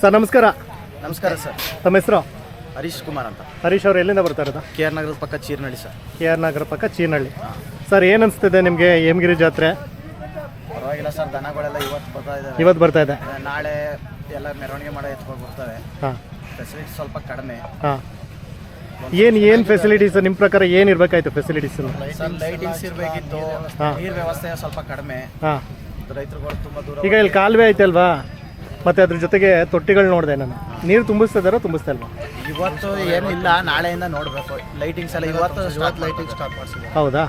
Sir ನಮಸ್ಕಾರ. ನಮಸ್ಕಾರ sir. ತಮ್ಮ ಹೆಸರು? ಹರೀಶ್ ಕುಮಾರ್ ಅಂತ. ಹರೀಶ್ ಅವ್ರು ಎಲ್ಲಿಂದ ಬರ್ತಾ ಇರೋದು? ಕೆ ಆರ್ ನಗರದ ಪಕ್ಕ ಚೀರ್ನಳ್ಳಿ ಸರ್. ಕೆ ಆರ್ ನಗರ ಪಕ್ಕ ಚೀನಹಳ್ಳಿ ಸರ್ ಏನು ಅನಿಸ್ತಿದೆ ನಿಮಗೆ ಹೇಮಗಿರಿ ಜಾತ್ರೆ? ಪರವಾಗಿಲ್ಲ ಸರ್ ದನಗಳೆಲ್ಲ ಇವತ್ತು ಬರ್ತಾ ಇದ್ದಾವೆ ಇವತ್ತು ಬರ್ತಾ ಇದೆ. ನಾಳೆ ಎಲ್ಲ ಮೆರವಣಿಗೆ ಮಾಡೋ ಎತ್ಕೊಂಡು ಬರ್ತವೆ ಹಾಂ. ಫೆಸಿಲಿಟಿ ಸ್ವಲ್ಪ ಕಡಿಮೆ. ಹಾಂ. ಏನು ಏನು ಫೆಸಿಲಿಟೀಸ್ ನಿಮ್ಮ ಪ್ರಕಾರ ಏನು ಇರಬೇಕಾಯ್ತು ಫೆಸಿಲಿಟೀಸ್ ಸರ್ ಲೈಟಿಂಗ್ಸ್ ಇರಬೇಕಿತ್ತು. ಹಾ. ನೀರು ವ್ಯವಸ್ಥೆ ಸ್ವಲ್ಪ ಕಡಿಮೆ. ಹಾಂ. ರೈತರುಗಳು ತುಂಬ ದೂರ ಈಗ ಇಲ್ಲಿ ಕಾಲುವೆ ಐತಲ್ವಾ ಮತ್ತು ಅದ್ರ ಜೊತೆಗೆ ತೊಟ್ಟಿಗಳು ನೋಡಿದೆ ನಾನು. ನೀರು ತುಂಬಿಸ್ತಾ ಇದ್ದಾರೋ ತುಂಬಿಸ್ತಾ ಇಲ್ವಾ? ಇವತ್ತು ಏನಿಲ್ಲ ನಾಳೆಯಿಂದ ನೋಡಬೇಕು. ಲೈಟಿಂಗ್ಸ್ ಎಲ್ಲ ಇವತ್ತು ಸ್ಟಾರ್ಟ್ ಲೈಟಿಂಗ್ ಸ್ಟಾರ್ಟ್ ಮಾಡಿಸಿದ್ರು ಹೌದಾ?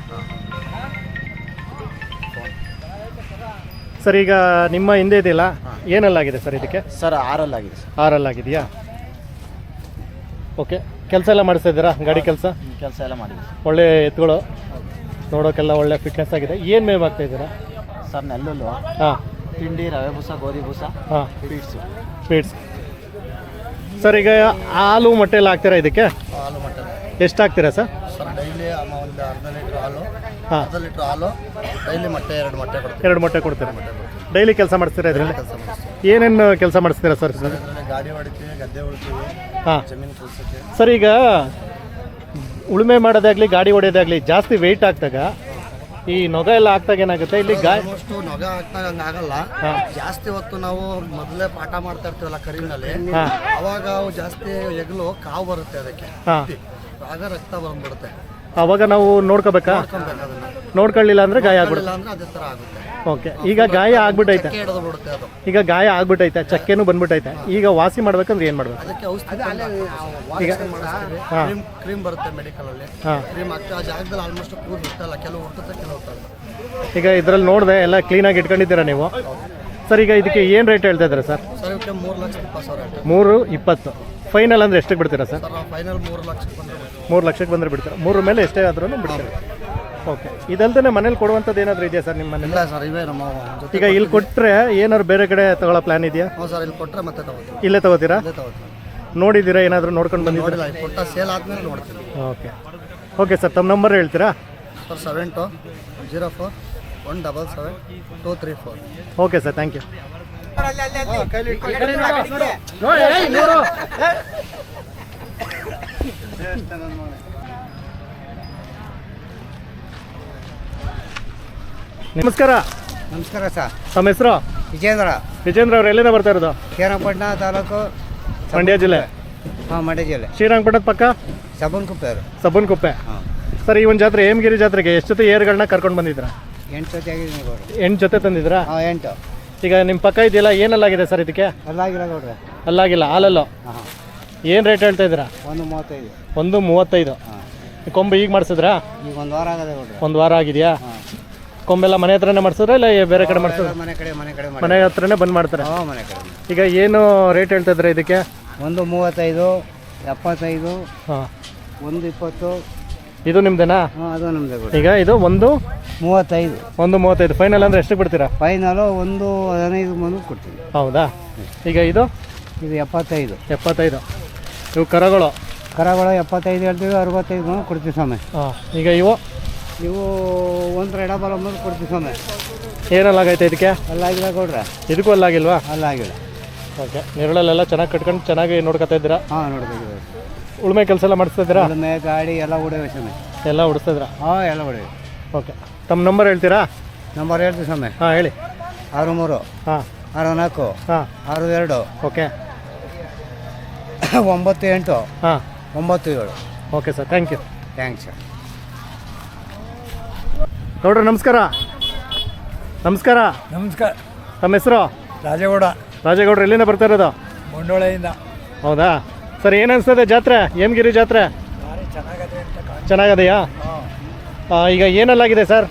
ಸರ್ ಈಗ ನಿಮ್ಮ ಹಿಂದೆ ಇದೆಯಲ್ಲ ಏನಲ್ಲಾಗಿದೆ ಸರ್ ಇದಕ್ಕೆ? ಸರ್ ಆರಲ್ಲಾಗಿದೆ ಸರ್. ಆರಲ್ಲಾಗಿದೆಯಾ? ಓಕೆ ಕೆಲಸ ಎಲ್ಲ ಮಾಡಿಸ್ತಾ ಇದ್ದೀರಾ? ಗಾಡಿ ಕೆಲಸ? ಕೆಲಸ ಎಲ್ಲ ಮಾಡಿ ಒಳ್ಳೆ ಎತ್ತುಗಳು ನೋಡೋಕೆಲ್ಲ ಒಳ್ಳೆ ಫಿಟ್ನೆಸ್ ಆಗಿದೆ. ಏನು ಮೇವ್ ಆಗ್ತಾ ಇದ್ದೀರಾ? ಸರ್ ನೆಲ್ಲುಲ್ಲು ಹಾಂ. ತಿಂಡಿ ರವೆ ಬೂಸ ಗೋಧಿ ಬೂಸ ಹಾಂ. ಸ್ವೀಟ್ಸು ಸ್ವೀಟ್ಸ್ ಸರ್ ಈಗ ಹಾಲು ಮೊಟ್ಟೆ ಎಲ್ಲ ಹಾಕ್ತೀರಾ ಇದಕ್ಕೆ? ಹಾಲು ಮಟನ್ ಎಷ್ಟು ಹಾಕ್ತೀರಾ ಸರ್ ಸರ್ ಡೈಲಿ ಒಂದು ಅರ್ಧ ಲೀಟ್ರ್ ಹಾಲು ಹಾಂ. ಅರ್ಧ ಲೀಟ್ರ್ ಹಾಲು ಡೈಲಿ ಮೊಟ್ಟೆ ಎರಡು ಮೊಟ್ಟೆ ಕೊಡ್ತೀವಿ. ಎರಡು ಮೊಟ್ಟೆ ಕೊಡ್ತೀರಾ? ಡೈಲಿ ಕೆಲಸ ಮಾಡಿಸ್ತೀರಾ ಇದರಲ್ಲಿ? ಕೆಲಸ ಏನೇನು ಕೆಲಸ ಮಾಡಿಸ್ತೀರಾ ಸರ್ ಸರ್ ಗಾಡಿ ಹೊಡಿತೀವಿ ಗದ್ದೆ ಹೊಡಿತೀವಿ ಹಾಂ. ಜಮೀನು ಕೆಲಸಕ್ಕೆ ಸರ್ ಈಗ ಉಳುಮೆ ಮಾಡೋದಾಗಲಿ ಗಾಡಿ ಹೊಡೆಯೋದಾಗಲಿ ಜಾಸ್ತಿ ವೆಯ್ಟ್ ಆಗ್ತಾಗ ಈ ನೊಗ ಎಲ್ಲ ಆಗ್ತಾಗ ಏನಾಗುತ್ತೆ ಇಲ್ಲಿ ಗಾಯ ಆಲ್ಮೋಸ್ಟ್ ನೊಗ ಆಗ್ತಾಗ ಹಂಗೆ ಆಗಲ್ಲ. ಜಾಸ್ತಿ ಹೊತ್ತು ನಾವು ಮೊದಲೇ ಪಾಠ ಮಾಡ್ತಾ ಇರ್ತೀವಲ್ಲ ಕರಿನಲ್ಲಿ ಅವಾಗ ಅವು ಜಾಸ್ತಿ ಎಗ್ಲು ಕಾವು ಬರುತ್ತೆ ಅದಕ್ಕೆ. ಆಗ ರಕ್ತ ಬಂದ್ಬಿಡುತ್ತೆ. ಅವಾಗ ನಾವು ನೋಡ್ಕೋಬೇಕಾ? ನೋಡ್ಕೊಳ್ಳಿಲ್ಲ ಅಂದ್ರೆ ಗಾಯ ಆಗ್ಬಿಡುತ್ತೆ. ಇಲ್ಲ ಅಂದ್ರೆ ಅದೇ ತರ ಆಗುತ್ತೆ. ಓಕೆ ಈಗ ಗಾಯ ಆಗ್ಬಿಟ್ಟೈತೆ. ಚಕ್ಕೆ ಹಿಡಿದು ಬಿಡುತ್ತೆ ಅದು. ಈಗ ಗಾಯ ಆಗ್ಬಿಟ್ಟೈತೆ ಚಕ್ಕೆನೂ ಬಂದ್ಬಿಟ್ಟೈತೆ. ಈಗ ವಾಸಿ ಮಾಡ್ಬೇಕಂದ್ರೆ ಏನು ಮಾಡ್ಬೇಕು? ಅದಕ್ಕೆ ಔಷಧಿ ಮಾಡಿಸ್ತೀವಿ ಹಾಂ. ಕ್ರೀಮ್ ಕ್ರೀಮ್ ಬರುತ್ತೆ ಮೆಡಿಕಲ್ ಅಲ್ಲಿ ಹಾಂ. ಕ್ರೀಮ್ ಹಾಕಿ ಆ ಜಾಗದಲ್ಲಿ ಆಲ್ಮೋಸ್ಟ್ ಕೂದ್ ಬಿಟ್ಟಲ್ಲ ಕೆಲವು ಹುಟ್ಟುತ್ತೆ ಕೆಲವು ಹುಟ್ಟಲ್ಲ ಈಗ ಇದ್ರಲ್ಲಿ ನೋಡಿದೆ ಎಲ್ಲ ಕ್ಲೀನಾಗಿ ಇಟ್ಕೊಂಡಿದ್ದೀರಾ ನೀವು? ಸರ್ ಈಗ ಇದಕ್ಕೆ ಏನು ರೇಟ್ ಹೇಳ್ತಾ ಇದ್ದೀರಾ ಸರ್? ಸರ್ ಇವಕ್ಕೆ ಮೂರು ಲಕ್ಷ ಇಪ್ಪತ್ತು ಸಾವಿರ ಆಯ್ತು ಮೂರು ಇಪ್ಪತ್ತು. ಫೈನಲ್ ಅಂದರೆ ಎಷ್ಟಕ್ಕೆ ಬಿಡ್ತೀರಾ ಸರ್? ಸರ್ ಫೈನಲ್ ಮೂರು ಲಕ್ಷಕ್ಕೆ ಬಂದ್ರೆ ಮೂರು ಲಕ್ಷಕ್ಕೆ ಬಂದರೆ ಬಿಡ್ತೀರಾ? ಮೂರು ಮೇಲೆ ಎಷ್ಟೇ ಆದ್ರೂ ಬಿಡ್ತೀರಾ. ಓಕೆ. ಇದಲ್ದೇ ಮನೇಲಿ ಕೊಡುವಂಥದ್ದು ಏನಾದರೂ ಇದೆಯಾ ಸರ್ ನಿಮ್ಮ ಮನೇಲಿ? ಇಲ್ಲ ಸರ್ ಇವೇ ನಮ್ಮ ಜೊತೆ ಈಗ ಇಲ್ಲಿ ಕೊಟ್ಟರೆ ಏನಾದ್ರು ಬೇರೆ ಕಡೆ ತಗೊಳ್ಳೋ ಪ್ಲಾನ್ ಇದೆಯಾ? ಹ್ಞೂ ಸರ್ ಇಲ್ಲಿ ಕೊಟ್ಟರೆ ಮತ್ತೆ ತಗೋತೀವಿ. ಇಲ್ಲೇ ತಗೋತೀರಾ? ತಗೋತೀವಿ. ನೋಡಿದ್ದೀರಾ ಏನಾದರೂ ನೋಡ್ಕೊಂಡು ಬಂದಿದ್ದೀರಾ? ನೋಡಿಲ್ಲ ಇಲ್ಲಿ ಕೊಟ್ಟ ಸೇಲ್ ಆದಮೇಲೆ ನೋಡ್ತೀವಿ. ಓಕೆ. ಓಕೆ ಸರ್ ತಮ್ಮ ನಂಬರ್ ಹೇಳ್ತೀರಾ? Sir seven two zero four one double seven two three four okay sir thank you ನಮಸ್ಕಾರ. ನಮಸ್ಕಾರ ಸರ್. ತಮ್ಮ ಹೆಸರು? ವಿಜೇಂದ್ರ. ವಿಜೇಂದ್ರ ಅವ್ರು ಎಲ್ಲಿಂದ ಬರ್ತಾ ಇರೋದು? ಶ್ರೀರಂಗಪಟ್ಟಣ ತಾಲೂಕು ಮಂಡ್ಯ ಜಿಲ್ಲೆ. ಹಾಂ ಮಂಡ್ಯ ಜಿಲ್ಲೆ. ಶ್ರೀರಂಗಪಟ್ಟಣದ ಪಕ್ಕ? ಸಬನ್ಕುಪ್ಪೆ ಅವರು. ಸಬ್ಬನ್ಕುಪ್ಪೆ ಹಾಂ. ಸರ್ ಈ ಒಂದು ಜಾತ್ರೆ ಹೇಮಗಿರಿ ಜಾತ್ರೆಗೆ ಎಷ್ಟು ಜೊತೆ ಏರ್ಗಳನ್ನ ಕರ್ಕೊಂಡು ಬಂದಿದ್ರ ಎಂಟು ಜೊತೆ ಆಗಿದ್ದೀನಿ ಗೌಡ್ರೆ ಎಂಟು ಜೊತೆ ತಂದಿದ್ರಾ ಹಾಂ ಎಂಟು. ಈಗ ನಿಮ್ಮ ಪಕ್ಕ ಇದೆಯಲ್ಲ ಏನಲ್ಲಾಗಿದೆ ಸರ್ ಇದಕ್ಕೆ? ಅಲ್ಲಾಗಿಲ್ಲ ಗೌಡ್ರೆ ಅಲ್ಲಾಗಿಲ್ಲ ಹಾಲಲ್ಲೋ? ಹಾಂ. ಏನು ರೇಟ್ ಹೇಳ್ತಾ ಇದ್ದೀರಾ? ಒಂದು ಮೂವತ್ತೈದು. ಒಂದು ಮೂವತ್ತೈದು. ಹಾಂ. ಕೊಂಬು ಈಗ ಮಾಡಿಸಿದ್ರಾ? ಈಗ ಒಂದು ವಾರ ಆಗಿದೆ ಗೌಡ್ರೆ ಒಂದು ವಾರ ಆಗಿದೆಯಾ? ಹಾಂ. ಕೊಂಬೆಲ್ಲ ಮನೆ ಹತ್ರನೇ ಮಾಡ್ಸಿದ್ರೆ ಇಲ್ಲ ಬೇರೆ ಕಡೆ ಮಾಡ್ಸಿದ್ರೆ? ಮನೆ ಕಡೆ ಮನೆ ಕಡೆ ಮನೆ ಹತ್ರನೇ ಬಂದ್ ಮಾಡ್ತಾರೆ? ಹಾಂ ಮನೆ ಕಡೆ ಈಗ ಏನು ರೇಟ್ ಹೇಳ್ತಾ ಇದ್ರೆ ಇದಕ್ಕೆ? ಒಂದು ಮೂವತ್ತೈದು ಎಪ್ಪತ್ತೈದು ಹಾಂ. ಒಂದು ಇಪ್ಪತ್ತು. ಇದು ನಿಮ್ದೇನಾ? ಹಾಂ ಅದು ನಮ್ಮದೇ ಈಗ ಇದು ಒಂದು? ಮೂವತ್ತೈದು. ಒಂದು ಮೂವತ್ತೈದು. ಫೈನಲ್ ಅಂದ್ರೆ ಎಷ್ಟು ಬಿಡ್ತೀರಾ? ಫೈನಲು ಒಂದು ಹದಿನೈದು ಮಂದಿ ಕೊಡ್ತೀವಿ. ಹೌದಾ? ಈಗ ಇದು? ಇದು ಎಪ್ಪತ್ತೈದು. ಎಪ್ಪತ್ತೈದು. ಇವು ಕರಗಳು? ಕರಗಳು ಎಪ್ಪತ್ತೈದು ಹೇಳ್ತೀವಿ ಅರವತ್ತೈದು ಮಂದಿ ಕೊಡ್ತೀವಿ ಸ್ವಾಮಿ. ಹಾಂ. ಈಗ ಇವು? ಇವು ಒಂದು ಎಡಬಲ ಮಂದಿ ಕೊಡ್ತೀವಿ ಸ್ವಾಮಿ. ಏನಲ್ಲಾಗೈತೆ ಇದಕ್ಕೆ? ಅಲ್ಲಾಗಿಲ್ಲ ಕೊಡ್ರೆ. ಇದಕ್ಕೂ ಅಲ್ಲಾಗಿಲ್ವಾ? ಅಲ್ಲಾಗಿಲ್ಲ. ಓಕೆ ನೆರಳಲ್ಲೆಲ್ಲ ಚೆನ್ನಾಗಿ ಕಟ್ಕೊಂಡು ಚೆನ್ನಾಗಿ ನೋಡ್ಕೊತಾ ಇದ್ದೀರಾ? ಹಾಂ ನೋಡ್ಬೇಕು ಉಳುಮೆ ಕೆಲಸ ಎಲ್ಲ ಮಾಡಿಸ್ತಾ ಇದ್ದೀರಾ? ಉಳುಮೆ ಗಾಡಿ ಎಲ್ಲ ಉಡೇವೆ ಸ್ವಾಮಿ. ಎಲ್ಲ ಓಡಿಸ್ತಾ ಇದ್ದೀರಾ? ಹಾಂ ಎಲ್ಲ ಉಡೇವೆ ಓಕೆ ತಮ್ಮ ನಂಬರ್ ಹೇಳ್ತೀರಾ? ನಂಬರ್ ಹೇಳ್ತೀವಿ ಸ್ವಾಮಿ. ಹಾಂ ಹೇಳಿ. ಆರು ಮೂರು ಹಾಂ. ಆರು ನಾಲ್ಕು ಹಾಂ. ಆರು ಎರಡು ಓಕೆ. ಒಂಬತ್ತು ಎಂಟು ಹಾಂ. ಒಂಬತ್ತು ಏಳು. Okay sir thank you thanks sir ನೋಡ್ರಿ ನಮಸ್ಕಾರ. ನಮಸ್ಕಾರ. ನಮಸ್ಕಾರ. ತಮ್ಮ ಹೆಸರು? ರಾಜೇಗೌಡ. ರಾಜೇಗೌಡ್ರು ಎಲ್ಲಿಂದ ಬರ್ತಾ ಇರೋದು? ಬಂಡೋಳೆಯಿಂದ ಹೌದಾ? ಸರ್ ಏನು ಅನಿಸ್ತದೆ ಜಾತ್ರೆ? ಹೇಮಗಿರಿ ಜಾತ್ರೆ? ಭಾರಿ ಚೆನ್ನಾಗದೆ ಅಂತ ಕಾಣ್ ಚೆನ್ನಾಗದೆಯಾ? ಆ, ಈಗ ಏನಲ್ಲಾಗಿದೆ ಸರ್?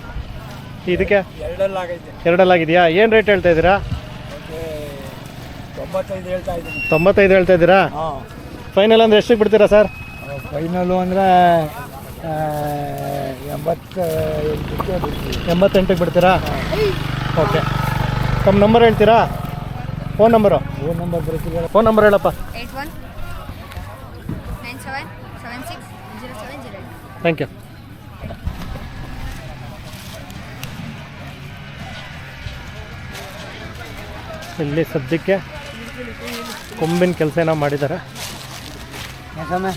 ಇದಕ್ಕೆ? ಎರಡಲ್ಲಾಗೈತೆ. ಎರಡಲ್ಲಾಗಿದೆಯಾ? ಏನು ರೇಟ್ ಹೇಳ್ತಾ ಇದ್ದೀರಾ? ಮತ್ತೆ ತೊಂಬತ್ತೈದು ಹೇಳ್ತಾ ಇದ್ದೀನಿ. ತೊಂಬತ್ತೈದು ಹೇಳ್ತಾ ಇದ್ದೀರಾ? ಹಾಂ. ಫೈನಲ್ ಅಂದ್ರೆ ಎಷ್ಟಕ್ಕೆ ಬಿಡ್ತೀರಾ ಸರ್? ಫೈನಲ್ಲು ಅಂದರೆ ಎಂಬತ್ತ ಎಂಬತ್ತೆಂಟಿಗೆ ಬಿಡ್ತೀರಾ? ಓಕೆ. ತಮ್ಮ ನಂಬರ್ ಹೇಳ್ತೀರಾ? Phone number? ಫೋನ್ ನಂಬರ್ ಬರ್ತೀರಾ ಫೋನ್ ನಂಬರ್ ಹೇಳಪ್ಪ. Thank you. ಇಲ್ಲಿ ಸದ್ಯಕ್ಕೆ ಕೊಂಬಿನ ಕೆಲಸ ಏನೋ ಮಾಡಿದ್ದಾರೆ. ಸ್ವಾಮಿ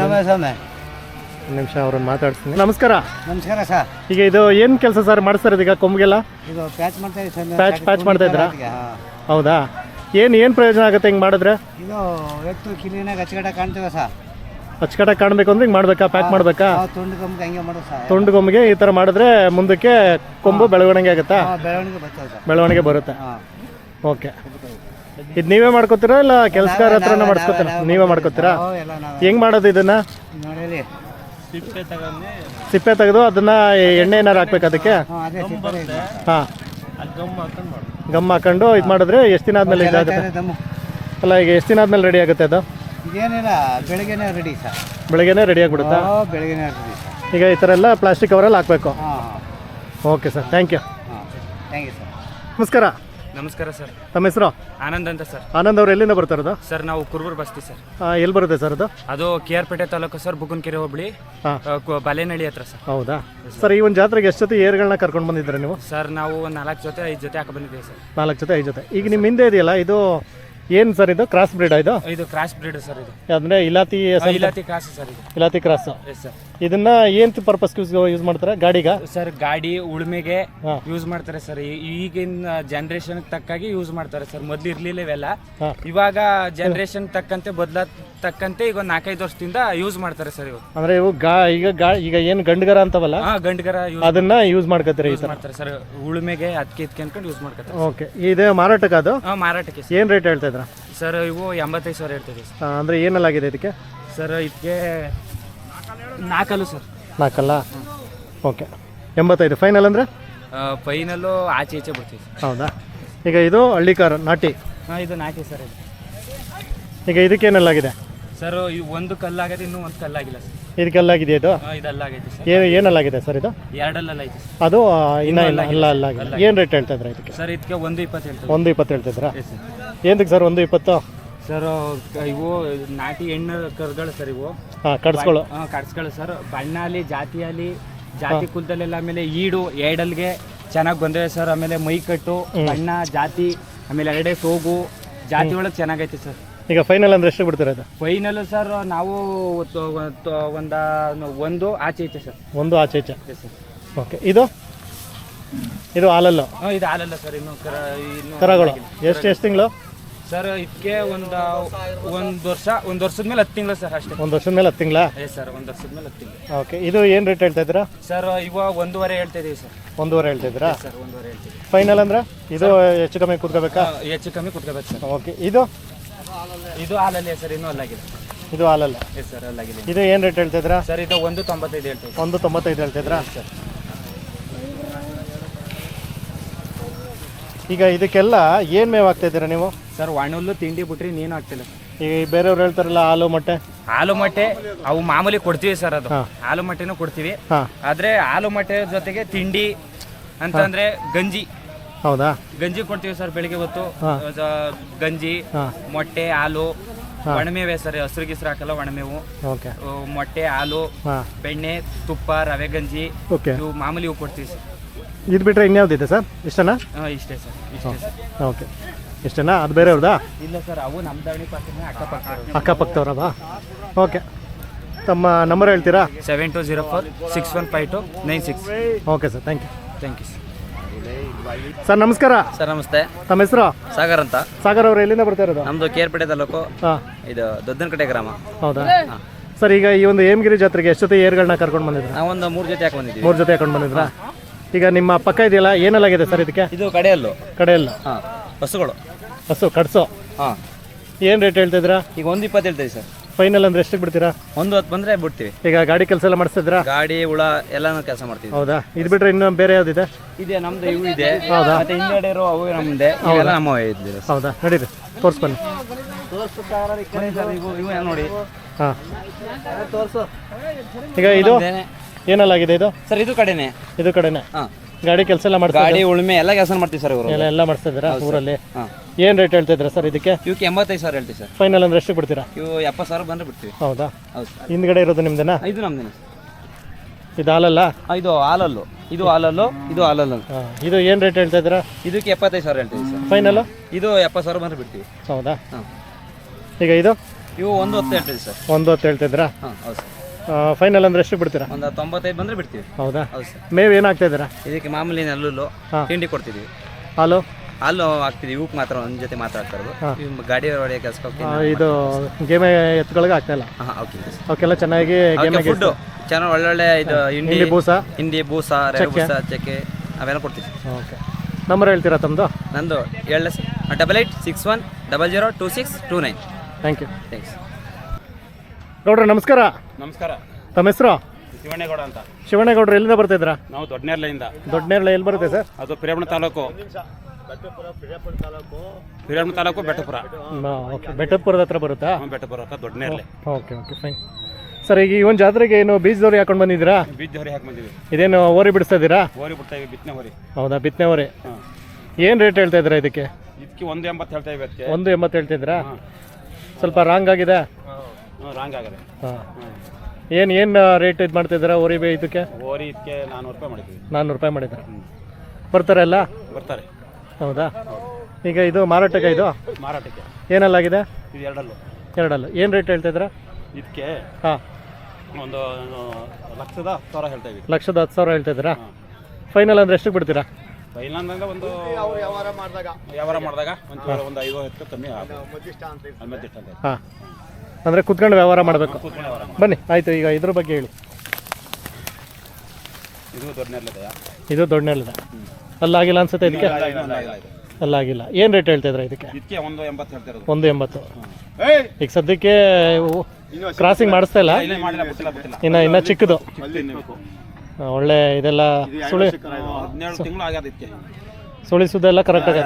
ನಮ ಸ್ವಾಮಿ ಒಂದು ನಿಮಿಷ ಅವ್ರನ್ನ ಮಾತಾಡ್ತೀನಿ. ನಮಸ್ಕಾರ. ನಮಸ್ಕಾರ ಸರ್. ಈಗ ಇದು ಏನು ಕೆಲಸ ಸರ್ ಮಾಡಿಸ್ತಾರೆ ಈಗ ಕೊಂಬಿಗೆಲ್ಲ? ಇದು ಪ್ಯಾಚ್ ಮಾಡ್ತಾ ಇದ್ದೀವಿ ಇದ್ರಾ? ಹೌದಾ? ಏನು ಏನು ಪ್ರಯೋಜನ ಆಗುತ್ತೆ ಹಿಂಗೆ ಮಾಡಿದ್ರೆ? ಇದು ಎತ್ತು ಕಿಲಿನಾಗ ಅಚ್ಚಗಡೆ ಕಾಣ್ತೇವೆ ಸರ್. ಅಚ್ಚುಕಟ್ಟಾಗಿ ಕಾಣಬೇಕು ಅಂದ್ರೆ ಹಿಂಗೆ ಮಾಡ್ಬೇಕಾ? ಪ್ಯಾಕ್ ಮಾಡಬೇಕಾ? ತುಂಡು ಕಮ್ಮಿಗೆ ಹಂಗೆ ಮಾಡೋದು ಸರ್. ತುಂಡು ಕೊಂಬಿಗೆ ಈ ಥರ ಮಾಡಿದ್ರೆ ಮುಂದಕ್ಕೆ ಕೊಂಬು ಬೆಳವಣಿಗೆ ಆಗುತ್ತಾ? ಬೆಳವಣಿಗೆ ಬರ್ತದೆ ಸರ್. ಬೆಳವಣಿಗೆ ಬರುತ್ತೆ. ಓಕೆ. ಇದು ನೀವೇ ಮಾಡ್ಕೋತೀರಾ ಇಲ್ಲ ಕೆಲಸಗಾರ ಹತ್ರನೇ ಮಾಡಿಸ್ಕೊತೀರಾ? ನೀವೇ ಮಾಡ್ಕೋತೀರಾ? ಹೆಂಗ್ ಮಾಡೋದು ಇದನ್ನ? ನೋಡಿ ಸಿಪ್ಪೆ ತೆಗೆದು ಅದನ್ನ ಎಣ್ಣೆ ಏನಾರು ಹಾಕ್ಬೇಕು ಅದಕ್ಕೆ? ಹಾಂ ಗಮ್ ಹಾಕೊಂಡು ಇದು ಮಾಡಿದ್ರೆ ಎಷ್ಟು ದಿನ ಆದ್ಮೇಲೆ ಇದಾಗುತ್ತೆ? ಇದೆ ಅಲ್ಲ ಈಗ ಎಷ್ಟು ದಿನ ಆದ್ಮೇಲೆ ರೆಡಿ ಆಗುತ್ತೆ ಅದು? ಇದೇನಿಲ್ಲ ಬೆಳಗ್ಗೆನೇ ರೆಡಿ ಸರ್. ಬೆಳಗ್ಗೆನೆ ರೆಡಿ ಆಗಿಬಿಡುತ್ತಾ? ಓ ಬೆಳಗ್ಗೆನೇ ರೆಡಿ ಈಗ ಈ ಥರ ಎಲ್ಲ ಪ್ಲಾಸ್ಟಿಕ್ ಕವರಲ್ಲಿ ಹಾಕ್ಬೇಕು. ಹಾಂ ಓಕೆ ಸರ್ ಥ್ಯಾಂಕ್ ಯು ಹಾಂ ಥ್ಯಾಂಕ್ ಯು ಸರ್. ನಮಸ್ಕಾರ. ನಮಸ್ಕಾರ ಸರ್. ತಮ್ಮ ಹೆಸರು? ಆನಂದ್ ಅಂತ ಸರ್. ಆನಂದ್ ಅವ್ರು ಎಲ್ಲಿಂದ ಬರ್ತಾರದು ಸರ್ ನಾವು ಕುರ್ಬೂರ್ ಬಸ್ತಿ ಸರ್. ಎಲ್ಲಿ ಬರುತ್ತೆ ಸರ್ ಅದು? ಅದು ಕೆ ಆರ್ ಪೇಟೆ ತಾಲೂಕು ಸರ್ ಬುಗುನ್ಕೆರೆ ಹೋಬಳಿ ಬಲೆನಳ್ಳಿ ಆ, ಕು- ಬಾಲೇನಹಳ್ಳಿ ಹತ್ರ ಸರ್. ಹೌದಾ? ಸರ್ ಈ ಒಂದು ಜಾತ್ರೆಗೆ ಎಷ್ಟು ಜೊತೆ ಏರ್ಗಳನ್ನ ಕರ್ಕೊಂಡು ಬಂದಿದ್ದೀರಾ ನೀವು? ಸರ್ ನಾವು ಒಂದು ನಾಲ್ಕು ಜೊತೆ ಐದು ಜೊತೆ ಹಾಕಿ ಬಂದಿದ್ದೀವಿ ಸರ್. ನಾಲ್ಕು ಜೊತೆ ಐದು ಜೊತೆ. ಈಗ ನಿಮ್ಮ ಹಿಂದೆ ಇದೆಯಲ್ಲ ಇದು ಏನು ಸರ್ ಇದು? ಕ್ರಾಸ್ ಬ್ರೀಡ್ ಇದು? ಇದು ಕ್ರಾಸ್ ಬ್ರೀಡ್ ಸರ್ ಇದು. ಅಂದ್ರೆ ಇಲಾತಿ ಇಲಾತಿ ಕ್ರಾಸ್ ಸರ್ ಇದು. Ilathi cross yes sir. ಇದನ್ನ ಏನ್ ಪರ್ಪಸ್ ಯೂಸ್ ಮಾಡ್ತಾರೆ? ಗಾಡಿಗ? ಸರ್ ಗಾಡಿ ಉಳುಮೆಗೆ ಹಾ. ಯೂಸ್ ಮಾಡ್ತಾರೆ ಸರ್. ಈಗಿನ ಜನರೇಷನ್ ತಕ್ಕಾಗಿ ಯೂಸ್ ಮಾಡ್ತಾರೆ ಸರ್. ಮೊದ್ಲು ಇರ್ಲಿಲ್ಲ ಇವೆಲ್ಲ ಹಾ. ಇವಾಗ ಜನರೇಷನ್ ತಕ್ಕಂತೆ ಬದಲ ತಕ್ಕಂತೆ ಈಗ ಒಂದ್ ನಾಲ್ಕೈದು ವರ್ಷದಿಂದ ಯೂಸ್ ಮಾಡ್ತಾರೆ ಸರ್ ಇವು ಅಂದ್ರೆ ಇವು ಗಾ ಈಗ ಗಾ ಈಗ ಏನು ಗಂಡಗರ ಅಂತವಲ್ಲ? ಹಾ ಗಂಡ್ಗರ ಯೂಸ್ ಅದನ್ನ ಯೂಸ್ ಮಾಡ್ಕೋತೀರಿ ಈ ಯೂಸ್ ಥರ ಮಾಡ್ತಾರೆ ಸರ್. ಉಳುಮೆಗೆ ಅದಕ್ಕೆ ಇದಕ್ಕೆ ಅನ್ಕೊಂಡು ಯೂಸ್ ಮಾಡ್ಕೊತಾರೆ ಓಕೆ. ಇದೆ ಮಾರಾಟಕ್ಕೆ ಅದು? ಹಾ ಮಾರಾಟಕ್ಕೆ ಏನು ರೇಟ್ ಹೇಳ್ತಾ ಇದ್ರ ಸರ್ ಇವು ಎಂಬತ್ತೈದು ಸಾವಿರ ಇರ್ತದೆ ಸರ್. ಅಂದರೆ ಏನೆಲ್ಲಾಗಿದೆ ಇದಕ್ಕೆ? ಸರ್ ಇದಕ್ಕೆ ನಾಲ್ಕಲ್ಲು ಸರ್. ನಾಲ್ಕಲ್ಲ ಓಕೆ. ಎಂಬತ್ತೈದು. ಫೈನಲ್ ಅಂದರೆ? ಫೈನಲ್ಲು ಆಚೆ ಈಚೆ ಬರ್ತೀವಿ ಸರ್. ಹೌದಾ? ಈಗ ಇದು ಹಳ್ಳಿ ಕಾರು ನಾಟಿ. ಹಾಂ ಇದು ನಾಟಿ ಸರ್ ಇದು. ಈಗ ಇದಕ್ಕೆ ಏನಲ್ಲಾಗಿದೆ ಸರ್ ಇದು ಒಂದು ಕಲ್ಲಾಗದೆ ಇನ್ನೂ ಒಂದು ಕಲ್ಲಾಗಿಲ್ಲ ಸರ್. ಇದಕ್ಕೆಲ್ಲಾಗಿದೆ ಇದು? ಹಾಂ ಇದಲ್ಲಾಗೈತೆ ಸರ್. ಏನು ಏನಲ್ಲಾಗಿದೆ ಸರ್ ಇದು? ಎರಡಲ್ಲ ಐತೆ ಸರ್. ಅದು ಇನ್ನೂ ಇಲ್ಲ ಅಲ್ಲ ಅಲ್ಲ ಏನು ರೇಟ್ ಹೇಳ್ತಾ ಇದ್ರೆ ಇದಕ್ಕೆ? ಸರ್ ಇದಕ್ಕೆ ಒಂದು ಇಪ್ಪತ್ತು ಹೇಳ್ತಾರೆ ಒಂದು ಇಪ್ಪತ್ತು ಹೇಳ್ತಿದ್ರಾ ಸರ್ ಏನಕ್ಕೆ ಸರ್ ಒಂದು ಇಪ್ಪತ್ತು? ಸರ್ ಇವು ನಾಟಿ ಹೆಣ್ಣು ಕರ್ಗಳು ಸರ್ ಇವು. ಹಾಂ ಕಡ್ಸ್ಕೊಳ್ಳು. ಹಾಂ ಕಡ್ಸ್ಗಳು ಸರ್. ಬಣ್ಣಾಲಿ ಅಲ್ಲಿ ಜಾತಿ ಅಲ್ಲಿ ಜಾತಿ ಕುಲದಲ್ಲೆಲ್ಲ ಆಮೇಲೆ ಈಡು ಏಡಲ್ಗೆ ಚೆನ್ನಾಗಿ ಬಂದಿವೆ ಸರ್. ಆಮೇಲೆ ಮೈ ಕಟ್ಟು ಬಣ್ಣ ಜಾತಿ ಆಮೇಲೆ ಎರಡೇ ಸೋಗು. ಜಾತಿ ಒಳಗೆ ಚೆನ್ನಾಗೈತೆ ಸರ್. ಈಗ ಫೈನಲ್ ಅಂದ್ರೆ ಎಷ್ಟು ಬಿಡ್ತೀರಾ ಅದು ಫೈನಲ್ ಸರ್ ನಾವು ಒಂದ ಒಂದು ಆಚೆ ಐತೆ ಸರ್. ಒಂದು ಆಚೆ ಐತೆ. ಸರ್ ಓಕೆ ಇದು? ಇದು ಹಾಲಲ್ಲ? ಇದು ಹಾಲಲ್ಲ ಸರ್. ಇನ್ನು ಕರಗಳು. ಎಷ್ಟು ಎಷ್ಟು ತಿಂಗಳು? ಸರ್ ಇದಕ್ಕೆ ಒಂದು ಒಂದು ವರ್ಷ ಒಂದು ವರ್ಷದ ಮೇಲೆ ಹತ್ತು ತಿಂಗಳು ಸರ್ ಅಷ್ಟೇ. ಒಂದು ವರ್ಷದ ಮೇಲೆ ಹತ್ತು ತಿಂಗಳ? ಎಸ್ ಸರ್ ಒಂದು ವರ್ಷದ ಮೇಲೆ ಹತ್ತು ತಿಂಗಳು. ಓಕೆ ಇದು ಏನು ರೇಟ್ ಹೇಳ್ತಾ ಇದ್ದೀರಾ? ಸರ್ ಇವಾಗ ಒಂದೂವರೆ ಹೇಳ್ತಾ ಇದೀವಿ ಸರ್. ಒಂದೂವರೆ ಹೇಳ್ತಾ ಇದ್ದೀರಾ? ಸರ್ ಒಂದೂವರೆ ಹೇಳ್ತೀವಿ ಫೈನಲ್ ಅಂದ್ರೆ? ಇದು ಹೆಚ್ಚು ಕಮ್ಮಿ ಕುತ್ಕೋಬೇಕಾ? ಹೆಚ್ಚು ಕಮ್ಮಿ ಕುತ್ಕೋಬೇಕು ಸರ್. ಓಕೆ ಇದು? ಇದು ಹಾಲಲ್ಲಿ ಸರ್ ಇನ್ನೂ ಅಲ್ಲಾಗಿದೆ ಇದು ಹಾಲಲ್ಲ? ಎಸ್ ಸರ್ ಅಲ್ಲಾಗಿದೆ ಇದು ಏನು ರೇಟ್ ಹೇಳ್ತಾ ಇದ್ದೀರಾ? ಸರ್ ಇದು ಒಂದು ತೊಂಬತ್ತೈದು ಹೇಳ್ತೀವಿ ಒಂದು ತೊಂಬತ್ತೈದು ಹೇಳ್ತಾ ಇದ್ದೀರಾ? ಸರ್. ಈಗ ಇದಕ್ಕೆಲ್ಲ ಏನ್ ಮೇವು ಆಗ್ತಾ ಇದ್ದೀರಾ ನೀವು? ಸರ್ ಒಣಲ್ಲು ತಿಂಡಿ ಬಿಟ್ರಿ ನೀನು ಹಾಕ್ತಿಲ್ಲ. ಈ ಬೇರೆಯವ್ರು ಹೇಳ್ತಾರಲ್ಲ ಹಾಲು ಮೊಟ್ಟೆ? ಹಾಲು ಮೊಟ್ಟೆ ಅವು ಮಾಮೂಲಿ ಕೊಡ್ತೀವಿ ಸರ್ ಅದು. ಹಾಲು ಮೊಟ್ಟೆನೂ ಕೊಡ್ತೀವಿ. ಹಾಂ. ಆದ್ರೆ ಹಾಲು ಮೊಟ್ಟೆ ಜೊತೆಗೆ ತಿಂಡಿ ಅಂತಂದ್ರೆ ಗಂಜಿ. ಹೌದಾ? ಗಂಜಿ ಕೊಡ್ತೀವಿ ಸರ್ ಬೆಳಿಗ್ಗೆ ಹೊತ್ತು. ಹಾ. ಗಂಜಿ ಹಾಂ. ಮೊಟ್ಟೆ ಹಾಲು ಒಣಮೇವೆ ಸರ್ ಹಸಿರು ಗಿಸ್ರು ಹಾಕಲ್ಲ ಒಣಮೇವು. ಓಕೆ. ಮೊಟ್ಟೆ ಹಾಲು ಹಾಂ. ಬೆಣ್ಣೆ ತುಪ್ಪ ರವೆ ಗಂಜಿ ಓಕೆ. ಇವು ಮಾಮೂಲಿ ಇವು ಕೊಡ್ತೀವಿ ಸರ್. ಇದು ಬಿಟ್ಟರೆ ಇನ್ಯಾವ್ದಿದೆ ಸರ್? ಇಷ್ಟನಾ? ಹಾಂ ಇಷ್ಟೇ ಸರ್ ಇಷ್ಟೇ ಸರ್. ಓಕೆ. ಇಷ್ಟೇನಾ? ಅದು ಬೇರೆಯವ್ರದಾ? ಇಲ್ಲ ಸರ್ ಅವು ನಮ್ಮ ದಾವಣಿ ಪಕ್ಕನೇ ಅಕ್ಕಪಕ್ಕ ಅಕ್ಕಪಕ್ಕದವ್ರದಾ? ಓಕೆ. ತಮ್ಮ ನಂಬರ್ ಹೇಳ್ತೀರಾ? Seven two zero four six one five two nine six okay sir thank you. Thank you sir sir ನಮಸ್ಕಾರ. ಸರ್ ನಮಸ್ತೆ. ತಮ್ಮ ಹೆಸರು? ಸಾಗರ್ ಅಂತ. ಸಾಗರ್ ಅವರು ಎಲ್ಲಿಂದ ಬರ್ತಾ ಇರೋದು? ನಮ್ದು ಕೇರ್ಪಡೆ ತಾಲೂಕು. ಹಾಂ. ಇದು ದೊಡ್ಡನಕಟ್ಟೆ ಗ್ರಾಮ. ಹೌದಾ? ಸರ್ ಈಗ ಈ ಒಂದು ಹೇಮಗಿರಿ ಜಾತ್ರೆಗೆ ಎಷ್ಟು ಜೊತೆ ಏರ್ಗಳನ್ನ ಕರ್ಕೊಂಡು ಬಂದಿದ್ರು? ನಾವೊಂದು ಮೂರು ಜೊತೆ ಹಾಕಿ ಬಂದಿದ್ದೀವಿ. ಮೂರು ಜೊತೆ ಹಾಕೊಂಡು ಬಂದಿದ್ರಾ? ಈಗ ನಿಮ್ಮ ಪಕ್ಕ ಇದೆಯಲ್ಲ ಏನೆಲ್ಲಾಗಿದೆ ಸರ್ ಇದಕ್ಕೆ? ಇದು ಕಡೆಯಲ್ಲು. ಕಡೆಯಲ್ಲ. ಹಾಂ ಬಸ್ಸುಗಳು ಹಸು ಕಟ್ಸೋ ಹಾಂ. ಏನು ರೇಟ್ ಹೇಳ್ತಿದ್ರಾ ಈಗ ಒಂದು ಇಪ್ಪತ್ತು ಹೇಳ್ತೀವಿ ಸರ್. ಫೈನಲ್ ಅಂದ್ರೆ ಎಷ್ಟು ಬಿಡ್ತೀರಾ? ಒಂದು ಹತ್ತು ಬಂದರೆ ಬಿಡ್ತೀವಿ. ಈಗ ಗಾಡಿ ಕೆಲಸ ಎಲ್ಲ ಮಾಡಿಸ್ತಿದ್ರಾ ಗಾಡಿ ಹುಳ ಎಲ್ಲಾನು ಕೆಲಸ ಮಾಡ್ತೀವಿ ಹೌದಾ? ಇದು ಬಿಟ್ರೆ ಇನ್ನೂ ಬೇರೆ ಯಾವ್ದಿದೆ? ಇದೆ ನಮ್ದು ಇವು ಇದೆ. ಹೌದಾ? ಮತ್ತೆ ಹಿಂದ್ಗಡೆ ಇರೋ ಅವು ನಮ್ದೆ. ಇವೆಲ್ಲ ನಮ್ಮ ಇದ್ದಿದೆ ಹೌದಾ? ನಡೀರಿ ತೋರಿಸ್ಬನ್ನಿ ನೋಡಿ. ಹಾಂ. ಈಗ ಇದು? ಏನೆಲ್ಲಾಗಿದೆ ಇದು? ಸರ್ ಇದು ಕಡೆನೆ. ಇದು ಕಡೆನೆ. ಹಾಂ. ಗಾಡಿ ಕೆಲಸ ಎಲ್ಲ ಮಾಡ್ತಾ ಗಾಡಿ ಉಳುಮೆ ಎಲ್ಲ ಕೆಲಸ ಮಾಡ್ತೀವಿ ಸರ್ ಇವರು. ಎಲ್ಲ ಎಲ್ಲ ಮಾಡಿಸ್ತಿದ್ದೀರಾ ಊರಲ್ಲಿ? ಹಾಂ. ಏನು ರೇಟ್ ಹೇಳ್ತಿದ್ದೀರಾ ಸರ್ ಇದಕ್ಕೆ? ಇವಕ್ಕೆ ಎಂಬತ್ತೈದು ಸಾವಿರ ಹೇಳ್ತೀವಿ ಸರ್. ಫೈನಲ್ ಅಂದ್ರೆ ಎಷ್ಟು ಬಿಡ್ತೀರಾ? ಇವು ಎಪ್ಪತ್ತು ಸಾವಿರ ಬಂದ್ರೆ ಬಿಡ್ತೀವಿ. ಹೌದಾ? ಹೌದು ಸರ್. ಹಿಂದ್ಗಡೆ ಇರೋದು ನಿಮ್ದೇನಾ? ಇದು ನಮ್ದೇನೆ ಇದು ಹಾಲಲ್ಲ? ಆ, ಇದು ಹಾಲಲ್ಲು. ಇದು ಹಾಲಲ್ಲು ಇದು ಹಾಲಲ್ಲು. ಹಾಂ ಇದು ಏನು ರೇಟ್ ಹೇಳ್ತಾ ಇದ್ದೀರಾ? ಇದಕ್ಕೆ ಎಪ್ಪತ್ತೈದು ಸಾವಿರ ಹೇಳ್ತೀವಿ ಸರ್. ಫೈನಲ್ ಇದು ಎಪ್ಪತ್ತು ಸಾವಿರ ಬಂದ್ರೆ ಬಿಡ್ತೀವಿ. ಹೌದಾ? ಹಾಂ. ಈಗ ಇದು? ಇವು ಒಂದು ಹೊತ್ತು ಹೇಳ್ತೀವಿ ಸರ್. ಒಂದು ಹೊತ್ತು ಹೇಳ್ತಿದ್ದೀರಾ ಹಾಂ ಹೌದು ಸರ್. ಫೈನಲ್ ಅಂದ್ರೆ ಎಷ್ಟು ಬಿಡ್ತೀರಾ? ಒಂದು ತೊಂಬತ್ತೈದು ಬಂದ್ರೆ ಬಿಡ್ತೀವಿ. ಹೌದಾ? ಹೌದು ಸರ್. ಮೇವು ಏನು ಹಾಕ್ತಾ ಇದ್ದೀರಾ? ಇದಕ್ಕೆ ಮಾಮೂಲಿ ನೆಲ್ಲುಲ್ಲು ಹಾಂ. ತಿಂಡಿ ಕೊಡ್ತಿದ್ವಿ. ಹಾಲು? ಹಾಲು ಹಾಕ್ತಿದ್ವಿ ಇವಕ್ಕೆ ಮಾತ್ರ ಒಂದ್ ಜೊತೆ ಮಾತ್ರ ಹಾಕ್ತಾ ಇರೋದು. ಇವ್ ಗಾಡಿ ಹೊಡೆಯ ಕೆಲಸಕ್ಕೆ ಆ, ಇದು ಗೇಮ್ ಎತ್ತುಗಳಿಗೆ ಆಗ್ತಾ ಇಲ್ಲ? ಹಾಂ ಓಕೆ ಅವಕ್ಕೆಲ್ಲ ಚೆನ್ನಾಗಿ ಗೇಮ್ ಫುಡ್ಡು ಚೆನ್ನಾಗಿ ಒಳ್ಳೊಳ್ಳೆ ಇದು ಹಿಂಡಿ ಬೂಸಾ ಬೂಸ? ಹಿಂಡಿ ಬೂಸ ರವೆ ಬೂಸ ಚಕ್ಕೆ ಅವೆಲ್ಲ ಕೊಡ್ತೀವಿ ಓಕೆ. ನಂಬರ್ ಹೇಳ್ತೀರಾ ತಮ್ಮದು ನಂದು ಏಳು double eight six one double zero two six two nine thank you thanks ಗೌಡ್ರ ನಮಸ್ಕಾರ. ನಮಸ್ಕಾರ. ತಮ್ಮ ಹೆಸರು? ಶಿವಣ್ಣೇಗೌಡ ಅಂತ. ಶಿವಣ್ಣೇಗೌಡರು ಎಲ್ಲಿಂದ ಬರ್ತಿದ್ರಾ ನಾವು ದೊಡ್ಡನೇರ್ಲೆಯಿಂದ ದೊಡ್ಡನೇರ್ಲೆ ಎಲ್ಲಿ ಬರುತ್ತೆ ಸರ್? ಅದು ಪಿರಿಯಾಪುರ ತಾಲೂಕು. ಪಿರಿಯಾಪುರ ತಾಲೂಕು ಬೆಟ್ಟಪುರ ಓಕೆ. ಬೆಟ್ಟಪುರದ ಹತ್ರ ಬರುತ್ತಾ? ಹ್ಮ್, ಬೆಟ್ಟಪುರ ಅಂತ Doddanerle okay okay fine sir ಈಗ ಈ ಒಂದು ಜಾತ್ರೆಗೆ ಏನು ಬೀಜದವ್ರು ಹಾಕೊಂಡು ಬಂದಿದ್ದೀರಾ? ಬೀಜ ಹೊರಿ ಹಾಕಿ ಬಂದಿವಿ ಇದೇನು ಓರಿ ಬಿಡಿಸ್ತಾ ಇದ್ದೀರಾ? ಹೋರಿ ಬಿಡ್ತಾ ಇವಿ ಬಿತ್ತನೆ ಹೋರಿ ಹೌದಾ ಬಿತ್ತನೆ ಓರಿ? ಹಾಂ. ಏನು ರೇಟ್ ಹೇಳ್ತಾ ಇದ್ದೀರಾ ಇದಕ್ಕೆ? ಇದಕ್ಕೆ ಒಂದು ಎಂಬತ್ತು ಹೇಳ್ತಾ ಇವಿ ಅದಕ್ಕೆ. ಒಂದು ಎಂಬತ್ತು ಹೇಳ್ತಿದ್ದೀರಾ ಸ್ವಲ್ಪ ರಾಂಗ್ ಆಗಿದೆ. ರಾಂಗ್ ಆಗದೆ. ಹಾಂ. ಏನು ಏನು ರೇಟ್ ಇದು ಮಾಡ್ತಿದ್ದೀರಾ ಓರಿ ಬೇ ಇದಕ್ಕೆ? ಓರಿ ಇದಕ್ಕೆ ನಾನ್ನೂರು ರೂಪಾಯಿ ಮಾಡಿದ್ವಿ ನಾನ್ನೂರು ರೂಪಾಯಿ ಮಾಡಿದ್ದೀರಾ? ಹ್ಞೂ ಬರ್ತಾರೆ ಎಲ್ಲ ಬರ್ತಾರೆ. ಹೌದಾ? ಈಗ ಇದು ಮಾರಾಟಕ್ಕೆ ಇದು? ಮಾರಾಟಕ್ಕೆ. ಏನಲ್ಲಾಗಿದೆ ಇದು ಎರಡಲ್ಲೂ. ಎರಡಲ್ಲ. ಏನು ರೇಟ್ ಹೇಳ್ತಿದ್ದೀರಾ ಇದಕ್ಕೆ ಹಾಂ. ಒಂದು ಲಕ್ಷದ ಹತ್ತು ಸಾವಿರ ಹೇಳ್ತಾ ಇದ್ದೀವಿ ಲಕ್ಷದ ಹತ್ತು ಸಾವಿರ ಹೇಳ್ತಿದ್ದೀರಾ ಫೈನಲ್ ಅಂದ್ರೆ ಎಷ್ಟಕ್ಕೆ ಬಿಡ್ತೀರಾ? ಫೈನಲ್ ಅಂದ್ರೆ ಒಂದು ವ್ಯವಹಾರ ಮಾಡಿದಾಗ. ಒಂದು ಒಂದು ಐದು ಹತ್ತು ಕಮ್ಮಿ ಅಂತ ಹಾಂ. ಅಂದರೆ ಕುತ್ಕೊಂಡು ವ್ಯವಹಾರ ಮಾಡಬೇಕು. ಬನ್ನಿ ಆಯಿತು ಈಗ ಇದ್ರ ಬಗ್ಗೆ ಹೇಳಿ. ಇದು ದೊಡ್ಡ ಇದು ಅಲ್ಲ ಅಲ್ಲಾಗಿಲ್ಲ ಅನ್ಸುತ್ತೆ ಇದಕ್ಕೆ? ಅಲ್ಲಾಗಿಲ್ಲ. ಏನು ರೇಟ್ ಹೇಳ್ತಾಯಿದ್ರೆ ಇದಕ್ಕೆ? ಇದಕ್ಕೆ ಒಂದು ಎಂಬತ್ತು ಹೇಳ್ತಿರೋದು ಒಂದು ಎಂಬತ್ತು. ಈಗ ಸದ್ಯಕ್ಕೆ ಕ್ರಾಸಿಂಗ್ ಮಾಡಿಸ್ತಾ ಇಲ್ಲ. ಇನ್ನ ಇನ್ನು ಚಿಕ್ಕದು. ಒಳ್ಳೆ ಇದೆಲ್ಲ ಸುಳಿ ಸುಳಿಸುದೆಲ್ಲ ಕರೆಕ್ಟ್ ಆಗ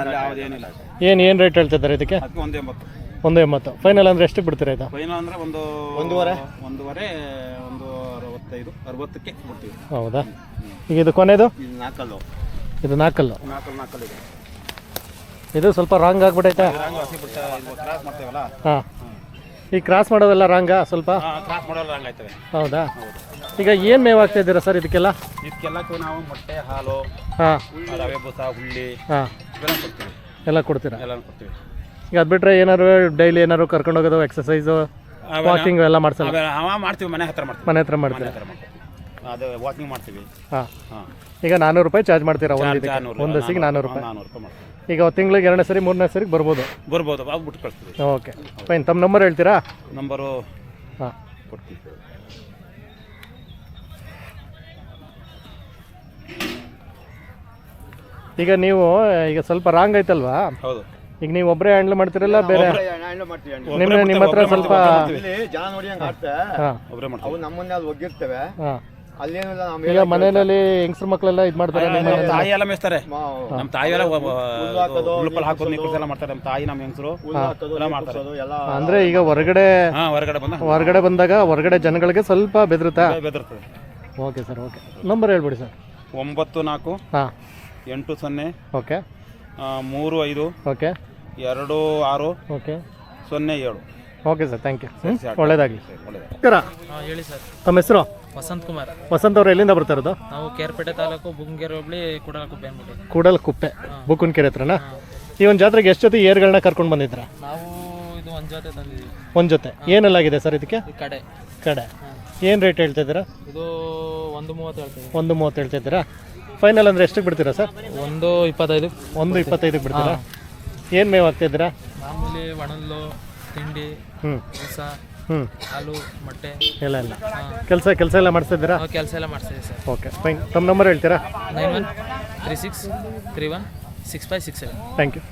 ಏನು ಏನು ರೇಟ್ ಹೇಳ್ತಿದ್ದಾರೆ ಇದಕ್ಕೆ? ಅದಕ್ಕೆ ಒಂದು ಎಂಬತ್ತು. ಒಂದು ಎಂಬತ್ತು ಫೈನಲ್ ಅಂದ್ರೆ ಎಷ್ಟು ಬಿಡ್ತೀರಾ ಇದು? ಫೈನಲ್ ಅಂದ್ರೆ ಒಂದು ಒಂದೂವರೆ? ಒಂದೂವರೆ ಒಂದು ಅರವತ್ತೈದು ಅರವತ್ತಕ್ಕೆ ಕೊಡ್ತೀವಿ ಹೌದಾ? ಈಗ ಇದು ಕೊನೆದು? ಇದು ನಾಲ್ಕಲ್ಲು. ಇದು ನಾಲ್ಕಲ್ಲು. ನಾಲ್ಕಲ್ಲು ನಾಲ್ಕಲ್ಲು ಇದೆ. ಇದು ಸ್ವಲ್ಪ ರಾಂಗ್ ಆಗ್ಬಿಟ್ಟೈತೆ? ಕ್ರಾಸ್ ಮಾಡ್ತೇವಲ್ಲ? ಹಾಂ. ಈ ಕ್ರಾಸ್ ಮಾಡೋದೆಲ್ಲ ರಾಂಗಾ ಸ್ವಲ್ಪ? ಕ್ರಾಸ್ ಮಾಡೋಲ್ಲ ರಾಂಗ್ ಆಯ್ತವೆ ಹೌದಾ? ಈಗ ಏನು ಮೇವು ಹಾಕ್ತಾ ಇದ್ದೀರಾ ಸರ್ ಇದಕ್ಕೆಲ್ಲ? ಇದಕ್ಕೆಲ್ಲಕ್ಕೂ ನಾವು ಮೊಟ್ಟೆ ಹಾಲು ಹಾಂ. ರವೆ ಬೂಸ ಹುಳ್ಳಿ ಹಾಂ. ಇವೆಲ್ಲ ಕೊಡ್ತೀವಿ. ಎಲ್ಲ ಕೊಡ್ತೀರಾ? ಎಲ್ಲ ಕೊಡ್ತೀವಿ. ಈಗ ಅದು ಬಿಟ್ಟರೆ ಏನಾದ್ರು ಡೈಲಿ ಏನಾದ್ರು ಕರ್ಕೊಂಡು ಹೋಗೋದು ಎಕ್ಸಸೈಸು ವಾಕಿಂಗ್ ಎಲ್ಲ ಮಾಡ್ಸಲ್ಲ? ಅವ ಮಾಡ್ತೀವಿ ಮನೆ ಹತ್ರ ಮಾಡ್ತೀವಿ. ಮನೆ ಹತ್ರ ಮಾಡ್ತೀವಿ. ಅದು ವಾಕಿಂಗ್ ಮಾಡ್ತೀವಿ. ಹಾಂ. ಹಾಂ. ಈಗ ನಾನ್ನೂರು ರೂಪಾಯಿ ಚಾರ್ಜ್ ಮಾಡ್ತೀರಾ ಒಂದು ಒಂದು ನಾನ್ನೂರು ರೂಪಾಯಿ. ನಾನ್ನೂರು ರೂಪಾಯಿ ಮಾಡ್ತೀವಿ. ಈಗ ತಿಂಗಳಿಗೆ ಎರಡನೇ ಸರಿ ಮೂರನೇ ಸರಿಗೆ ಬರ್ಬೋದು? ಬರ್ಬೋದು ಅವು ಬಿಟ್ಟು ಕಳಿಸ್ತೀವಿ ಓಕೆ. ಫೈನ್. ತಮ್ಮ ನಂಬರ್ ಹೇಳ್ತೀರಾ? ನಂಬರು ಹಾಂ. ಕೊಡ್ತೀವಿ ಈಗ ನೀವು ಈಗ ಸ್ವಲ್ಪ ರಾಂಗ್ ಐತಲ್ವಾ? ಹೌದು. ಈಗ ನೀವು ಒಬ್ಬರೇ ಹ್ಯಾಂಡಲ್ ಮಾಡ್ತಿರಲ್ಲ ಬೇರೆ? ನಿಮ್ಮ ನಿಮ್ಮ ಹತ್ರ ಸ್ವಲ್ಪ ಜನ ನೋಡಿ ಹಂಗ ಆಡ್ತೆ ಹಾಂ. ಒಬ್ಬರೇ ಮಾಡ್ತೀವಿ. ಅವು ನಮ್ಮನ್ನೇ ಅಲ್ಲಿ ಒಗ್ಗಿರ್ತೇವೆ. ಹಾಂ. ಅಲ್ಲೇನಿಲ್ಲ ಈಗ ಮನೆಯಲ್ಲಿ ಹೆಂಗಸ್ರ ಮಕ್ಕಳೆಲ್ಲ ಇದು ಮಾಡ್ತಾರೆ ನಿಮ್ಮ ನಮ್ಮ? ತಾಯಿ ಎಲ್ಲ ಮೇಯಿಸ್ತಾರೆ. ನಮ್ಮ ತಾಯಿ ಎಲ್ಲ ಉಳುಪಲ್ ಹಾಕೋದು ನಿಕ್ಕಲ್ಸ್ ಎಲ್ಲ ಮಾಡ್ತಾರೆ ನಮ್ಮ ತಾಯಿ ನಮ್ಮ ಹೆಂಗಸರು. ಎಲ್ಲ ಮಾಡ್ತಾರೆ. ಎಲ್ಲ ಅಂದ್ರೆ ಈಗ ಹೊರಗಡೆ ಹಾ ಹೊರಗಡೆ ಬಂದ. ಹೊರಗಡೆ ಬಂದಾಗ ಹೊರಗಡೆ ಜನಗಳಿಗೆ ಸ್ವಲ್ಪ ಬೆದರುತ್ತಾ? ಬೆದರ್ತದೆ ಓಕೆ ಸರ್ ಓಕೆ. ನಂಬರ್ ಹೇಳ್ಬಿಡಿ ಸರ್. ಒಂಬತ್ತು ನಾಲ್ಕು ಹಾಂ. ಎಂಟು ಸೊನ್ನೆ ಓಕೆ. ಮೂರು ಐದು ಓಕೆ. ಎರಡು ಆರು ಓಕೆ. ಸೊನ್ನೆ ಏಳು. ಓಕೆ ಸರ್ ಥ್ಯಾಂಕ್ ಯು ಒಳ್ಳೇದಾಗಲಿ. ಸರ್ ಹೇಳಿ ಸರ್. ತಮ್ಮ ಹೆಸರು? ವಸಂತ್ ಕುಮಾರ್. ವಸಂತ್ ಅವರು ಎಲ್ಲಿಂದ ಬರ್ತಾ ಇರೋದು? ನಾವು ಕೇರ್ಪೇಟೆ ತಾಲೂಕು ಬುಂಗೇರಿ ಹೋಬಳಿ ಕುಡಲಕುಪ್ಪೆ ಅಂದ್ಬಿಟ್ಟು. ಕೂಡಲ್ ಕುಪ್ಪೆ ಬುಕ್ಕುನ್ಕೆರೆ ಹತ್ರನಾ? ಈ ಒಂದು ಜಾತ್ರೆಗೆ ಎಷ್ಟು ಜೊತೆ ಏರ್ಗಳನ್ನ ಕರ್ಕೊಂಡು ಬಂದಿದ್ರ? ನಾವು ಇದು ಒಂದು ಜೊತೆ ತಂದಿದ್ದೀವಿ. ಒಂದು ಜೊತೆ. ಏನಲ್ಲಾಗಿದೆ ಸರ್ ಇದಕ್ಕೆ? ಈ ಕಡೆ. ಕಡೆ. ಏನು ರೇಟ್ ಹೇಳ್ತಿದ್ದೀರಾ ಇದು ಒಂದು ಮೂವತ್ತು ಹೇಳ್ತೀವಿ ಒಂದು ಮೂವತ್ತು ಹೇಳ್ತಿದ್ದೀರಾ ಫೈನಲ್ ಅಂದರೆ ಎಷ್ಟಕ್ಕೆ ಬಿಡ್ತೀರಾ ಸರ್? ಒಂದು ಇಪ್ಪತ್ತೈದು. ಒಂದು ಇಪ್ಪತ್ತೈದಕ್ಕೆ ಬಿಡ್ತೀರಾ? ಏನು ಮೇವು ಹಾಕ್ತಿದ್ದೀರಾ ಮಾಮೂಲಿ ಒಣಲ್ಲು ತಿಂಡಿ ಹ್ಞೂ ಹೊಸ ಹ್ಞೂ ಹಾಲು ಮೊಟ್ಟೆ. ಎಲ್ಲ ಎಲ್ಲ ಕೆಲಸ ಕೆಲಸ ಎಲ್ಲ ಮಾಡ್ತಿದ್ದೀರಾ ನಾವು ಕೆಲಸ ಎಲ್ಲ ಮಾಡ್ತಿದ್ದೀವಿ ಸರ್. ಓಕೆ ಫೈನ್ ತಮ್ಮ ನಂಬರ್ ಹೇಳ್ತೀರಾ? Nine one three six three one six five six seven. Thank you